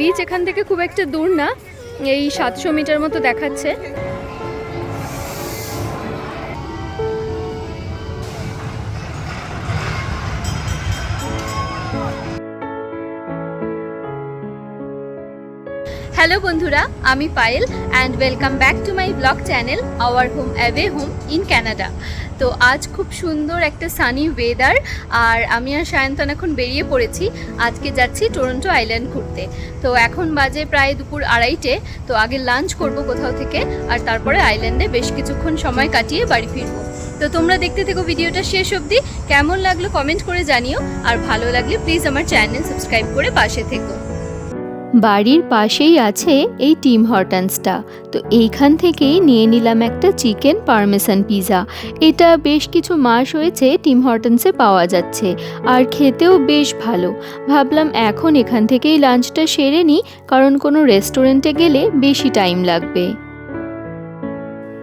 Beach এখান থেকে খুব একটা দূর না এই সাতশো মিটার মতো দেখাচ্ছে। হ্যালো বন্ধুরা, আমি Payal and welcome back to my blog channel our home away home in Canada তো আজ খুব সুন্দর একটা সানি ওয়েদার আর আমি আর সায়ন্তন এখন বেরিয়ে পড়েছি। আজকে যাচ্ছি টরন্টো আইল্যান্ড ঘুরতে। তো এখন বাজে প্রায় দুপুর আড়াইটে, তো আগে লাঞ্চ করব কোথাও থেকে আর তারপরে আইল্যান্ডে বেশ কিছুক্ষণ সময় কাটিয়ে বাড়ি ফিরবো। তো তোমরা দেখতে থেকো ভিডিওটা শেষ অবধি। কেমন লাগল কমেন্ট করে জানিও। আর ভালো লাগলে প্লিজ আমার চ্যানেল সাবস্ক্রাইব করে পাশে থেকো। বাড়ির পাশেই আছে এই টিম হর্টান্সটা। তো এইখান থেকেই নিয়ে নিলাম একটা চিকেন পারমেসান পিৎজা এটা বেশ কিছু মাস হয়েছে টিম হর্টান্সে পাওয়া যাচ্ছে, আর খেতেও বেশ ভালো। ভাবলাম এখন এখান থেকেই লাঞ্চটা সেরে নিই কারণ কোনো রেস্টুরেন্টে গেলে বেশি টাইম লাগবে।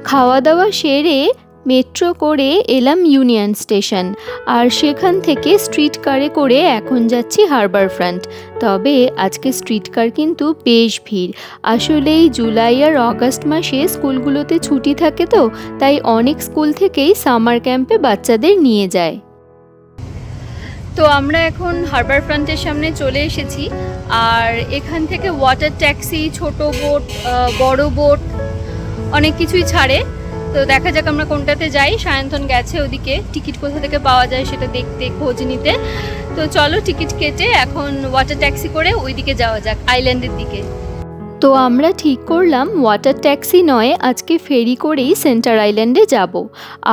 খাওয়া দাওয়া সেরে মেট্রো করে এলাম ইউনিয়ন স্টেশন আর সেখান থেকে স্ট্রিট কারে করে এখন যাচ্ছি হারবার ফ্রন্ট তবে আজকে স্ট্রিট কার কিন্তু বেশ ভিড়। আসলে এই জুলাই আর অগাস্ট মাসে স্কুলগুলোতে ছুটি থাকে তো, তাই অনেক স্কুল থেকেই সামার ক্যাম্পে বাচ্চাদের নিয়ে যায়। তো আমরা এখন হারবার ফ্রন্টের সামনে চলে এসেছি, আর এখান থেকে ওয়াটার ট্যাক্সি ছোট বোট বড় বোট অনেক কিছুই ছাড়ে। তো দেখা যাক আমরা কোনটাতে যাই। সায়ন্তন গেছে ওদিকে, টিকিট কোথা থেকে পাওয়া যায় সেটা দেখতে খোঁজ নিতে। তো চলো টিকিট কেটে এখন ওয়াটার ট্যাক্সি করে ওইদিকে যাওয়া যাক আইল্যান্ডের দিকে। তো আমরা ঠিক করলাম ওয়াটার ট্যাক্সি নয়, আজকে ফেরি করেই সেন্টার আইল্যান্ডে যাব।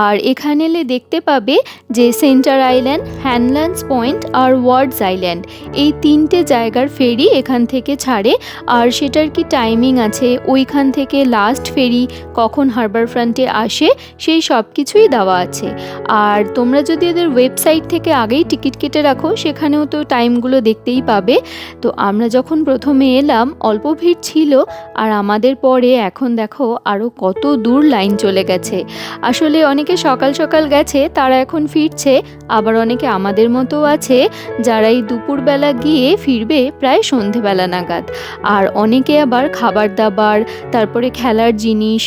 আর এখানে এলে দেখতে পাবে যে সেন্টার আইল্যান্ড হ্যানল্যান্ডস পয়েন্ট আর ওয়ার্ডস আইল্যান্ড এই তিনটে জায়গার ফেরি এখান থেকে ছাড়ে। আর সেটার কি টাইমিং আছে? ওইখান থেকে লাস্ট ফেরি কখন হারবার ফ্রন্টে আসে? সেই সব কিছুই দেওয়া আছে। আর তোমরা যদি এদের ওয়েবসাইট থেকে আগেই টিকিট কেটে রাখো, সেখানেও তো টাইমগুলো দেখতেই পাবে। তো আমরা যখন প্রথমে এলাম, অল্প ভিড় ছিল, আর আমাদের পরে এখন দেখো আরও কত দূর লাইন চলে গেছে। আসলে অনেকে সকাল সকাল গেছে, তারা এখন ফিরছে, আবার অনেকে আমাদের মতো আছে, যারা এই দুপুরবেলা গিয়ে ফিরবে প্রায় সন্ধেবেলা নাগাদ। আর অনেকে আবার খাবার দাবার, তারপরে খেলার জিনিস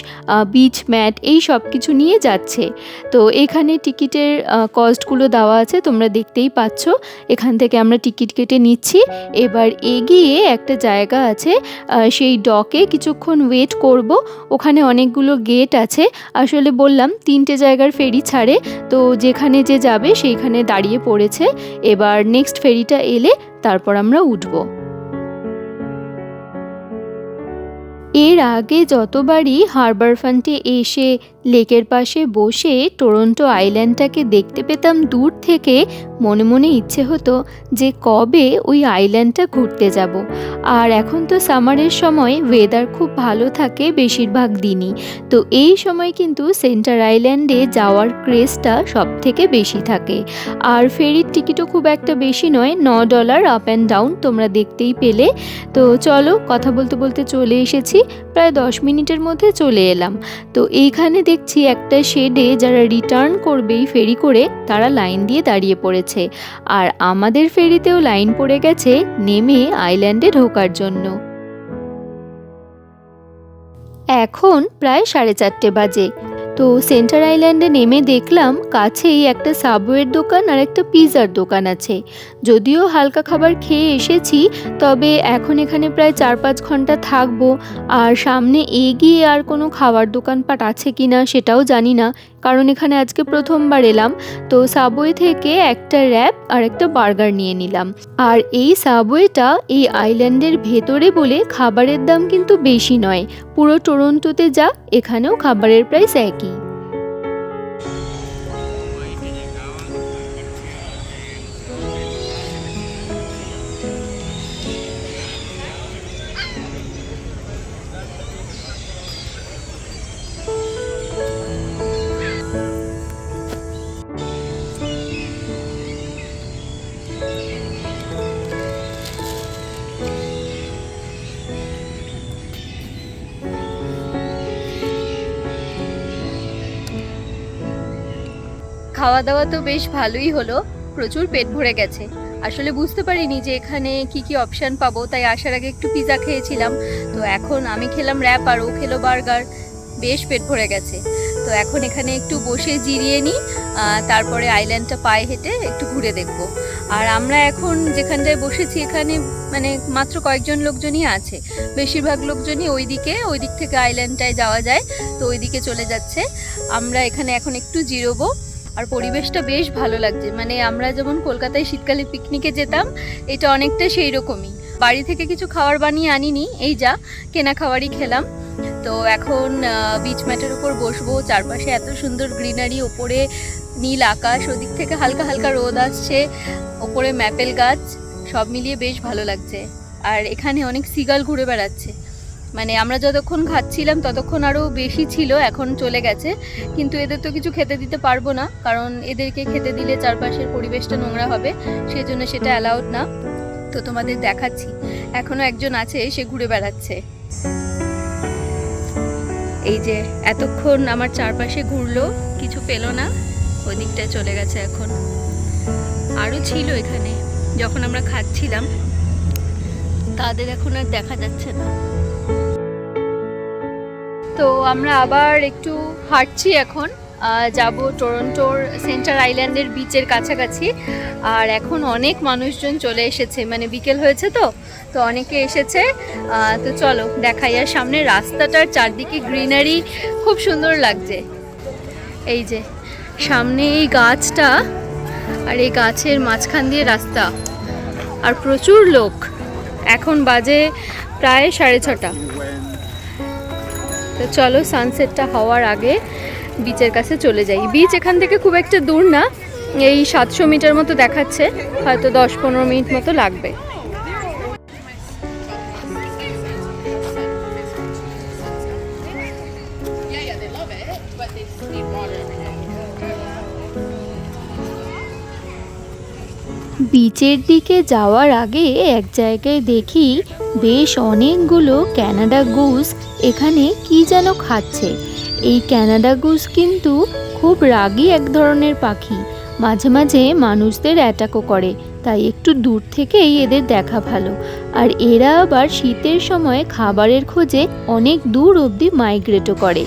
বিচ ম্যাট এই সব কিছু নিয়ে যাচ্ছে। তো এখানে টিকিটের কস্টগুলো দেওয়া আছে, তোমরা দেখতেই পাচ্ছ। এখান থেকে আমরা টিকিট কেটে নিচ্ছি। এবার এগিয়ে একটা জায়গা আছে সেই ডকে কিছুক্ষণ ওয়েট করব। ওখানে অনেকগুলো গেট আছে। আসলে বললাম, তিনটে জায়গার ফেরি ছাড়ে। তো যেখানে যে যাবে, সেইখানে দাঁড়িয়ে পড়েছে। এবার নেক্সট ফেরিটা এলে তারপর আমরা উঠবো। এর আগে যতবারই হারবার ফান্টে এসে লেকের পাশে বসে টরন্টো আইল্যান্ডটাকে দেখতে পেতাম দূর থেকে, মনে মনে ইচ্ছে হতো যে কবে ওই আইল্যান্ডটা ঘুরতে যাব। আর এখন তো সামারের সময় ওয়েদার খুব ভালো থাকে বেশিরভাগ দিনই। তো এই সময় কিন্তু সেন্টার আইল্যান্ডে যাওয়ার ক্রেজটা সব থেকে বেশি থাকে। আর ফেরির টিকিটও খুব একটা বেশি নয়, ন ডলার আপ অ্যান্ড ডাউন তোমরা দেখতেই পেলে। তো চলো কথা বলতে বলতে চলে এসেছি, প্রায় দশ মিনিটের মধ্যে চলে এলাম। তো এইখানে দেখছি একটা শেডে যারা রিটার্ন করবেই ফেরি করে, তারা লাইন দিয়ে দাঁড়িয়ে পড়েছে। আর আমাদের ফেরিতেও লাইন পড়ে গেছে নেমে আইল্যান্ডে ঢোকার জন্য। এখন প্রায় সাড়ে চারটে বাজে। তো সেন্টার আইল্যান্ডে নেমে দেখলাম কাছেই একটা সাবওয়ের দোকান আর একটা পিৎজার দোকান আছে। যদিও হালকা খাবার খেয়ে এসেছি, তবে এখন এখানে প্রায় চার পাঁচ ঘণ্টা থাকব। আর সামনে এগিয়ে আর কোনো খাবার দোকানপাট আছে কি না সেটাও জানি না। কারণ এখানে আজকে প্রথমবার এলাম। তো সাবওয়ে থেকে একটা র্যাপ আর একটা বার্গার নিয়ে নিলাম। আর এই সাবওয়েটা এই আইল্যান্ডের ভেতরে বলে খাবারের দাম কিন্তু বেশি নয়। পুরো টরন্টোতে যা, এখানেও খাবারের প্রাইস একই। খাওয়া দাওয়া তো বেশ ভালোই হলো। প্রচুর পেট ভরে গেছে। আসলে বুঝতে পারিনি যে এখানে কি কি অপশান পাবো, তাই আসার আগে একটু পিৎজা খেয়েছিলাম। তো এখন আমি খেলাম র্যাপ আর ও খেলো বার্গার বেশ পেট ভরে গেছে। তো এখন এখানে একটু বসে জিরিয়ে নিই তারপরে আইল্যান্ডটা পায়ে হেঁটে একটু ঘুরে দেখব। আর আমরা এখন যেখানটায় বসেছি, এখানে মানে মাত্র কয়েকজন লোকজনই আছে। বেশিরভাগ লোকজনই ওইদিকে ওই দিক থেকে আইল্যান্ডটায় যাওয়া যায়। তো ওইদিকে চলে যাচ্ছে। আমরা এখানে এখন একটু জিরোবো। আর পরিবেশটা বেশ ভালো লাগছে। মানে আমরা যেমন কলকাতায় শীতকালে পিকনিকে যেতাম, এটা অনেকটা সেই রকমই বাড়ি থেকে কিছু খাবার বানিয়ে আনিনি, এই যা, কেনা খাবারই খেলাম। তো এখন বিচ ম্যাটের উপর বসবো, চারপাশে এত সুন্দর গ্রিনারি ওপরে নীল আকাশ, ওদিক থেকে হালকা হালকা রোদ আসছে, ওপরে ম্যাপেল গাছ, সব মিলিয়ে বেশ ভালো লাগছে। আর এখানে অনেক সিগাল ঘুরে বেড়াচ্ছে। মানে আমরা যতক্ষণ খাচ্ছিলাম ততক্ষণ আরও বেশি ছিল, এখন চলে গেছে। কিন্তু এদের তো কিছু খেতে দিতে পারব না, কারণ এদেরকে খেতে দিলে চারপাশের পরিবেশটা নোংরা হবে সেই জন্য সেটা অ্যালাউড না। তো তোমাদের দেখাচ্ছি। এখনও একজন আছে, সে ঘুরে বেড়াচ্ছে। এই যে, এতক্ষণ আমার চারপাশে ঘুরলো, কিছু পেল না ওই চলে গেছে এখন। আরও ছিল এখানে, যখন আমরা খাচ্ছিলাম, তাদের এখন আর দেখা যাচ্ছে না। তো আমরা আবার একটু হাঁটছি এখন। যাব টরন্টোর সেন্টার আইল্যান্ডের বিচের কাছাকাছি। আর এখন অনেক মানুষজন চলে এসেছে মানে বিকেল হয়েছে তো তো অনেকে এসেছে। তো চলো দেখাই। আর সামনে রাস্তাটার চারদিকে গ্রিনারি খুব সুন্দর লাগছে। এই যে, সামনে এই গাছটা আর এই গাছের মাঝখান দিয়ে রাস্তা। আর প্রচুর লোক। এখন বাজে প্রায় সাড়ে ছটা। তো চলো সানসেটটা হওয়ার আগে বিচের কাছে চলে যাই। বিচ এখান থেকে খুব একটা দূর না, এই সাতশো মিটার মতো দেখাচ্ছে, হয়তো দশ পনেরো মিনিট মতো লাগবে। বিচের দিকে যাওয়ার আগে এক জায়গায় দেখি বেশ অনেকগুলো ক্যানাডা গুস এখানে কি যেন খাচ্ছে। এই ক্যানাডা গুস কিন্তু খুব রাগী এক ধরনের পাখি। মাঝে মাঝে মানুষদের অ্যাটাকও করে, তাই একটু দূর থেকেই এদের দেখা ভালো। আর এরা আবার শীতের সময় খাবারের খোঁজে অনেক দূর অবধি মাইগ্রেটও করে।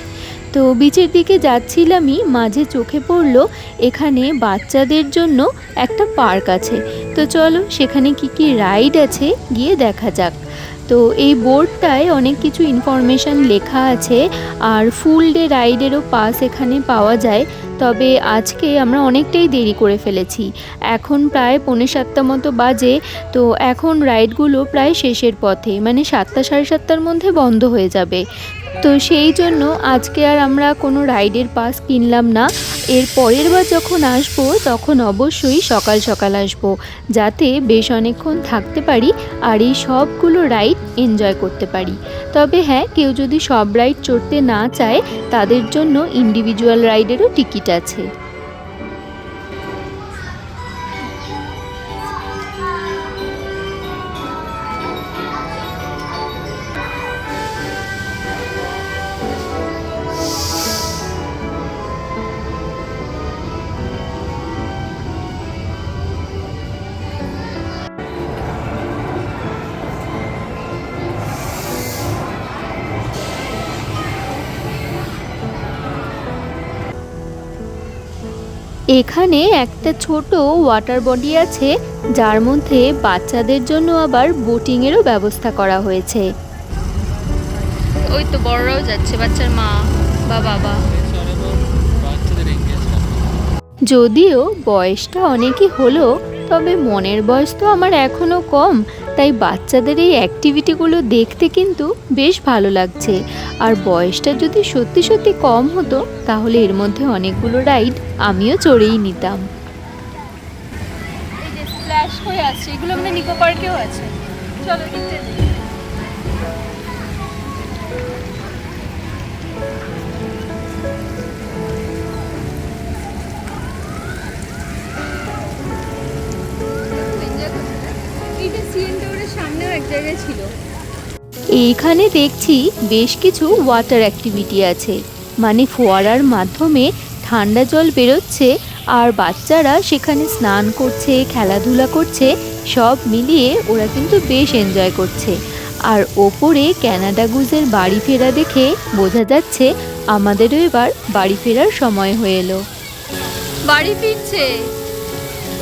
তো বিচের দিকে যাচ্ছিলামই, মাঝে চোখে পড়ল এখানে বাচ্চাদের জন্য একটা পার্ক আছে। তো চলো সেখানে কি কি রাইড আছে গিয়ে দেখা যাক। তো এই বোর্ডটায় অনেক কিছু ইনফরমেশান লেখা আছে আর ফুল ডে রাইডেরও পাস এখানে পাওয়া যায়। তবে আজকে আমরা অনেকটাই দেরি করে ফেলেছি। এখন প্রায় পৌনে সাতটা মতো বাজে, তো এখন রাইডগুলো প্রায় শেষের পথে মানে সাতটা সাড়ে সাতটার মধ্যে বন্ধ হয়ে যাবে। তো সেই জন্য আজকে আর আমরা কোনো রাইডের পাস কিনলাম না। এর পরের বার যখন আসব, তখন অবশ্যই সকাল সকাল আসব, যাতে বেশ অনেকক্ষণ থাকতে পারি আর এই সবগুলো রাইড এনজয় করতে পারি। তবে হ্যাঁ কেউ যদি সব রাইড চড়তে না চায়, তাদের জন্য ইন্ডিভিজুয়াল রাইডেরও টিকিট আছে। এখানে একটা ছোট ওয়াটার বডি আছে যার মধ্যে বাচ্চাদের জন্য আবার বোটিংয়েরও ব্যবস্থা করা হয়েছে। ওই তো বড়রাও যাচ্ছে বাচ্চার মা বা বাবা। যদিও বয়সটা অনেকই হলো তবে মনের বয়স তো আমার এখনও কম। তাই বাচ্চাদের এই অ্যাক্টিভিটিগুলো দেখতে কিন্তু বেশ ভালো লাগছে। আর বয়সটা যদি সত্যি সত্যি কম হতো, তাহলে এর মধ্যে অনেকগুলো রাইড আমিও চড়েই নিতাম। পার্কেও আছে। চলো এইটা সামনেও এক জায়গায় ছিল। এইখানে দেখছি বেশ কিছু ওয়াটার অ্যাক্টিভিটি আছে। মানে ফোয়ারার মাধ্যমে ঠান্ডা জল বেরোচ্ছে আর বাচ্চারা সেখানে স্নান করছে খেলাধুলা করছে সব মিলিয়ে ওরা কিন্তু বেশ এনজয় করছে। আর ওপরে ক্যানাডা গুজের বাড়ি ফেরা দেখে বোঝা যাচ্ছে আমাদেরও এবার বাড়ি ফেরার সময় হয়ে এলো। বাড়ি ফিরছে।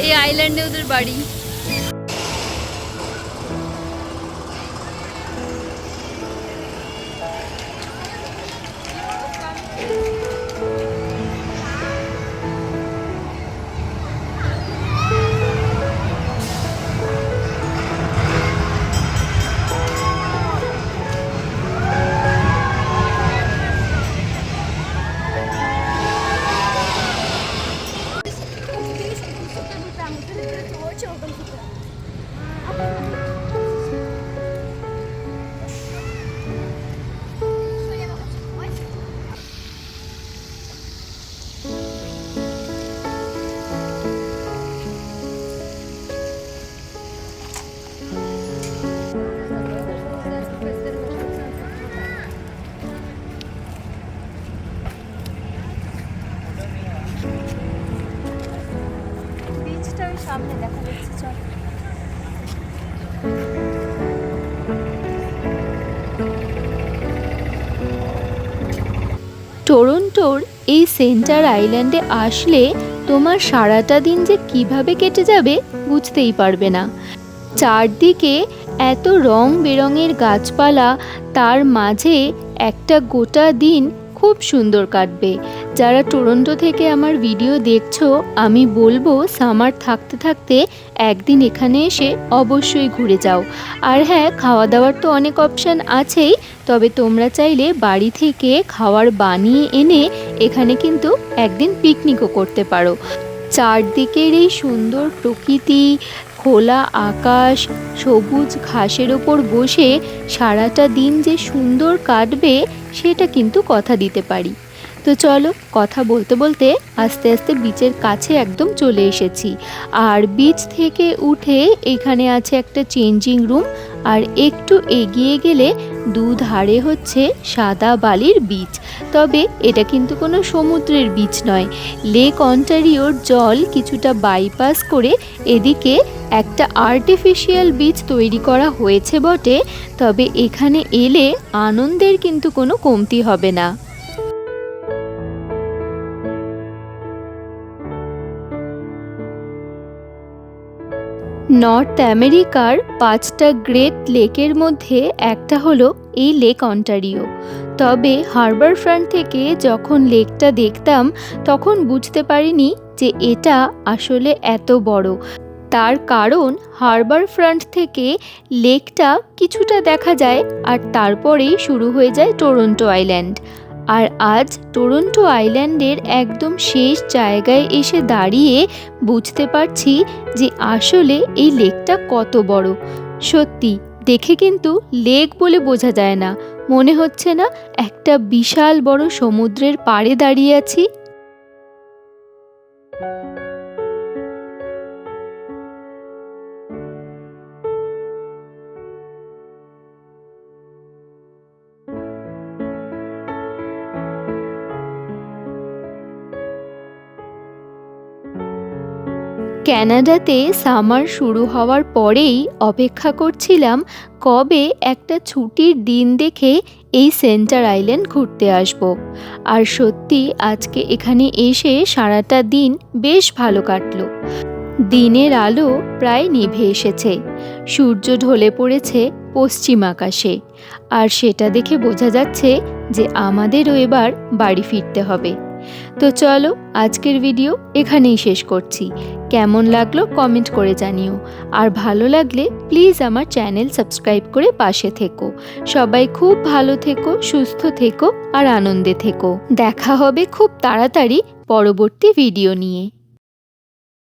এই আইল্যান্ডে ওদের বাড়ি। এই সেন্টার আইল্যান্ডে আসলে তোমার সারাটা দিন যে কীভাবে কেটে যাবে বুঝতেই পারবে না। চারদিকে এত রং বেরঙের গাছপালা, তার মাঝে একটা গোটা দিন খুব সুন্দর কাটবে। যারা টরন্টো থেকে আমার ভিডিও দেখছ, আমি বলব সামার থাকতে থাকতে একদিন এখানে এসে অবশ্যই ঘুরে যাও। আর হ্যাঁ খাওয়া দাওয়ার তো অনেক অপশান আছেই, তবে তোমরা চাইলে বাড়ি থেকে খাওয়ার বানিয়ে এনে এখানে কিন্তু একদিন পিকনিকও করতে পারো। চারদিকের এই সুন্দর প্রকৃতি, খোলা আকাশ, সবুজ ঘাসের ওপর বসে সারাটা দিন যে সুন্দর কাটবে, সেটা কিন্তু কথা দিতে পারি। তো চলো, কথা বলতে বলতে আস্তে আস্তে বিচের কাছে একদম চলে এসেছি। আর বিচ থেকে উঠে এখানে আছে একটা চেঞ্জিং রুম আর একটু এগিয়ে গেলে দুধারে হচ্ছে সাদা বালির বীচ। তবে এটা কিন্তু কোনো সমুদ্রের বীচ নয়। লেক অন্টারিওর জল কিছুটা বাইপাস করে এদিকে একটা আর্টিফিশিয়াল বীচ তৈরি করা হয়েছে বটে, তবে এখানে এলে আনন্দের কিন্তু কোনো কমতি হবে না। নর্থ আমেরিকার পাঁচটা গ্রেট লেকের মধ্যে একটা হলো এই লেক অন্টারিও। তবে হারবার ফ্রন্ট থেকে যখন লেকটা দেখতাম, তখন বুঝতে পারিনি যে এটা আসলে এত বড়। তার কারণ হারবার ফ্রন্ট থেকে লেকটা কিছুটা দেখা যায় আর তারপরেই শুরু হয়ে যায় টরন্টো আইল্যান্ড। আর আজ টরন্টো আইল্যান্ডের একদম শেষ জায়গায় এসে দাঁড়িয়ে বুঝতে পারছি যে আসলে এই লেকটা কত বড়। সত্যি, দেখে কিন্তু লেক বলে বোঝা যায় না। মনে হচ্ছে না একটা বিশাল বড় সমুদ্রের পাড়ে দাঁড়িয়ে আছি। ক্যানাডাতে সামার শুরু হওয়ার পরেই অপেক্ষা করছিলাম কবে একটা ছুটির দিন দেখে এই সেন্টার আইল্যান্ড ঘুরতে আসব। আর সত্যি আজকে এখানে এসে সারাটা দিন বেশ ভালো কাটলো। দিনের আলো প্রায় নিভে এসেছে। সূর্য ঢলে পড়েছে পশ্চিম আকাশে। আর সেটা দেখে বোঝা যাচ্ছে যে আমাদেরও এবার বাড়ি ফিরতে হবে। তো চলো আজকের ভিডিও এখানেই শেষ করছি। কেমন লাগল কমেন্ট করে জানিও। আর ভালো লাগলে প্লিজ আমার চ্যানেল সাবস্ক্রাইব করে পাশে থেকো। সবাই খুব ভালো থেকো, সুস্থ থেকো আর আনন্দে থেকো। দেখা হবে খুব তাড়াতাড়ি পরবর্তী ভিডিও নিয়ে।